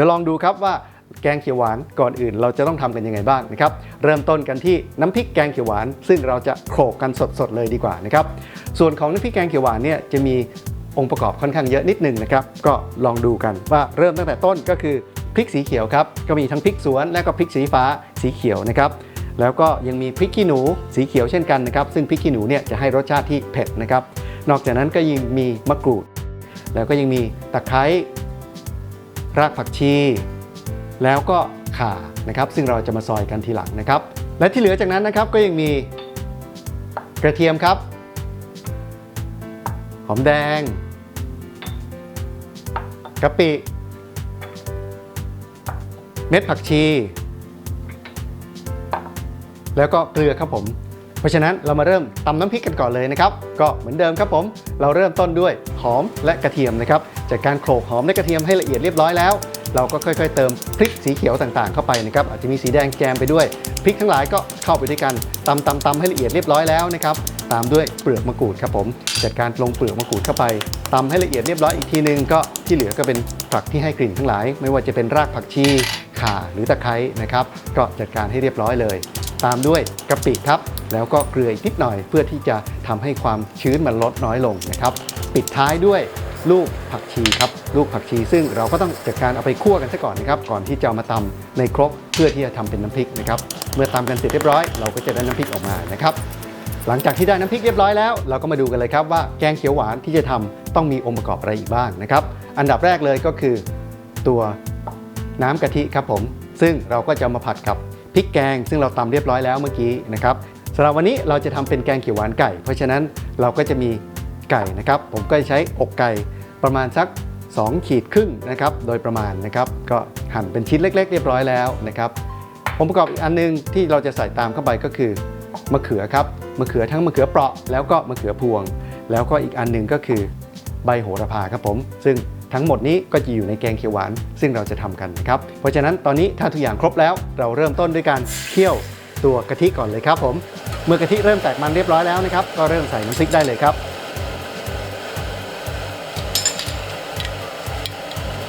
ดี๋ยวลองดูครับว่าแกงเขียวหวานก่อนอื่นเราจะต้องทำกันยังไงบ้างนะครับ เริ่มต้นกันที่น้ำพริกแกงเขียวหวาน ซึ่งเราจะโขลกกันสดๆเลยดีกว่านะครับ ส่วนของน้ำพริกแกงเขียวหวานเนี่ยจะมีองค์ประกอบค่อนข้างเยอะนิดนึงนะครับ ก็ลองดูกันว่าเริ่มตั้งแต่ต้นก็คือพริกสีเขียวครับ ก็มีทั้งพริกสวนและก็พริกสีฟ้าสีเขียวนะครับ แล้วก็ยังมีพริกขี้หนูสีเขียวเช่นกันนะครับ ซึ่งพริกขี้หนูเนี่ยจะให้รสชาติที่เผ็ดนะครับ นอกจากนั้นก็ยังมีมะกรูด แล้วก็ยังมีตะไคร้ รากผักชี แล้วก็ข่านะครับ ซึ่งเราจะมาซอยกันทีหลังนะครับ และที่เหลือจากนั้นนะครับก็ยังมีกระเทียมครับ หอมแดงกะปิ เม็ดผักชี แล้วก็เกลือครับผม เพราะฉะนั้นเรามาเริ่มตำน้ำพริกกันก่อนเลยนะครับ ก็เหมือนเดิมครับผม เราเริ่มต้นด้วยหอมและกระเทียมนะครับ จากการโขลกหอมและกระเทียมให้ละเอียดเรียบร้อยแล้ว เราก็ค่อยๆ เติมพริกสีเขียวต่างๆ เข้าไปนะครับ อาจจะมีสีแดงแกมไปด้วย พริกทั้งหลายก็เข้าไปด้วยกันตำตำตำให้ละเอียดเรียบร้อยแล้วนะครับ ตามด้วยเปลือกมะกรูดครับผม จัดการลงเปลือกมะกรูดเข้าไปตำให้ละเอียดเรียบร้อยอีกทีนึงก็ที่เหลือก็เป็นผักที่ให้กลิ่นทั้งหลาย ไม่ว่าจะเป็นรากผักชีข่าหรือตะไคร้นะครับ ก็จัดการให้เรียบร้อยเลย ตามด้วยกะปิครับ แล้วก็เกลืออีกนิดหน่อย เพื่อที่จะทำให้ความชื้นมันลดน้อยลงนะครับ ปิดท้ายด้วยลูกผักชีครับ ลูกผักชีซึ่งเราก็ต้องจัดการเอาไปคั่วกันซะก่อนนะครับ ก่อนที่จะามาตำในครกเพื่อที่จะทำเป็นน้ำพริกนะครับ เมื่อตำกันเสร็จเรียบร้อยเราก็จะได้น้ำพริกออกมานะครับ หลังจากที่ได้น้ำพริกเรียบร้อยแล้ว เราก็มาดูกันเลยครับว่าแกงเขียวหวานที่จะทำต้องมีองค์ประกอบอะไรอีกบ้างนะครับ อันดับแรกเลยก็คือตัวน้ำกะทิครับผม ซึ่งเราก็จะมาผัดกับ ริกแกง ซึ่งเราตำเรียบร้อยแล้วเมื่อกี้นะครับสำหรับวันนี้เราจะทำเป็นแกงเขียวหวานไก่ เพราะฉะนั้นเราก็จะมีไก่นะครับ ผมก็จะใช้อกไก่ประมาณสัก 2 ขีดครึ่งนะครับ โดยประมาณนะครับ ก็หั่นเป็นชิ้นเล็ก ๆ เรียบร้อยแล้วนะครับองค์ประกอบอีกอันหนึงที่เราจะใส่ตามเข้าไปก็คือมะเขือครับมะเขือทั้งมะเขือเปราะแล้วก็มะเขือพวง แล้วก็อีกอันหนึ่งก็คือใบโหระพาครับผม ซึ่ง ทั้งหมดนี้ก็จะอยู่ในแกงเขียวหวาน ซึ่งเราจะทำกันนะครับ เพราะฉะนั้นตอนนี้ถ้าทุกอย่างครบแล้ว เราเริ่มต้นด้วยการเคี่ยวตัวกะทิก่อนเลยครับผม เมื่อกะทิเริ่มแตกมันเรียบร้อยแล้วนะครับ ก็เริ่มใส่น้ำพริกได้เลยครับ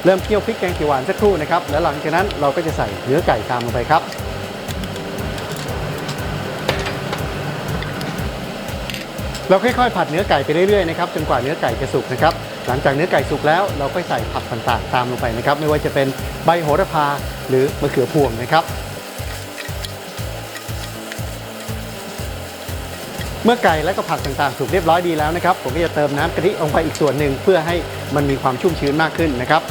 เริ่มเคี่ยวพริกแกงเขียวหวานสักครู่นะครับ แล้วหลังจากนั้นเราก็จะใส่เนื้อไก่ตามลงไปครับเราค่อยๆ ผัดเนื้อไก่ไปเรื่อยๆนะครับจนกว่าเนื้อไก่จะสุกนะครับ หลังจากเนื้อไก่สุกแล้วเราก็ใส่ผักต่างๆ ตามลงไปนะครับ ไม่ว่าจะเป็นใบโหระพาหรือมะเขือพวงนะครับ เมื่อไก่และก็ผักต่างๆ สุกเรียบร้อยดีแล้วนะครับ ผมก็จะเติมน้ำกะทิลงไปอีกส่วนหนึ่งเพื่อให้มันมีความชุ่มชื้นมากขึ้นนะครับ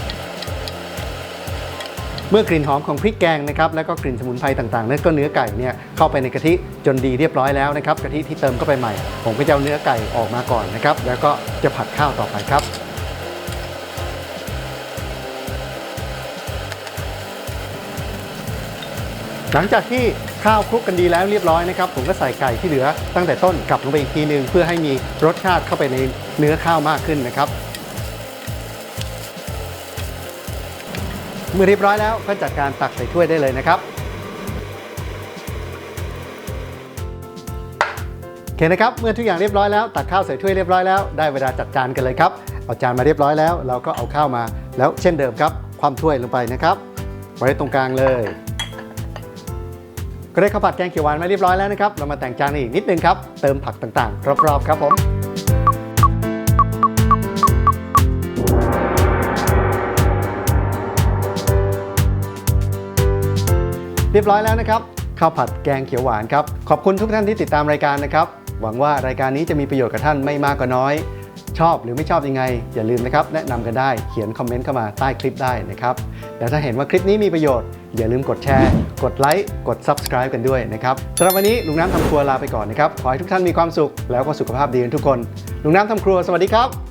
เมื่อกลิ่นหอมของพริกแกงนะครับแล้วก็กลิ่นสมุนไพรต่างๆนั่นก็เนื้อไก่เนี่ยเข้าไปในกะทิจนดีเรียบร้อยแล้วนะครับกะทิที่เติมเข้าไปใหม่ ผมก็จะเอาเนื้อไก่ออกมาก่อนนะครับแล้วก็จะผัดข้าวต่อไปครับ หลังจากที่ข้าวคลุกกันดีแล้วเรียบร้อยนะครับผมก็ใส่ไก่ที่เหลือตั้งแต่ต้นกลับลงไปอีกทีหนึง เพื่อให้มีรสชาติเข้าไปในเนื้อข้าวมากขึ้นนะครับ เมื่อเรียบร้อยแล้วก็จัดการตักใส่ถ้วยได้เลยนะครับโอเคนะครับเมื่อทุกอย่างเรียบร้อยแล้วตักข้าวใส่ถ้วยเรียบร้อยแล้วได้เวลาจัดจานกันเลยครับเอาจานมาเรียบร้อยแล้ว เราก็เอาข้าวมาแล้วเช่นเดิมครับความถ้วยลงไปนะครับ ไว้ตรงกลางเลย ก็ได้ข้าวผัดแกงเขียวหวานมาเรียบร้อยแล้วนะครับ เรามาแต่งจานอีกนิดนึงครับ เติมผักต่างๆ รอบๆครับผมเรียบร้อยแล้วนะครับข้าวผัดแกงเขียวหวานครับ ขอบคุณทุกท่านที่ติดตามรายการนะครับ หวังว่ารายการนี้จะมีประโยชน์กับท่านไม่มากก็น้อย ชอบหรือไม่ชอบยังไง อย่าลืมนะครับ แนะนำกันได้เขียนคอมเมนต์เข้ามาใต้คลิปได้นะครับ แล้วถ้าเห็นว่าคลิปนี้มีประโยชน์ อย่าลืมกดแชร์ กดไลค์กด Subscribe กันด้วยนะครับสำหรับวันนี้ลุงน้ำทำครัวลาไปก่อนนะครับขอให้ทุกท่านมีความสุขแล้วก็สุขภาพดีกันทุกคนลุงน้ำทำครัวสวัสดีครับ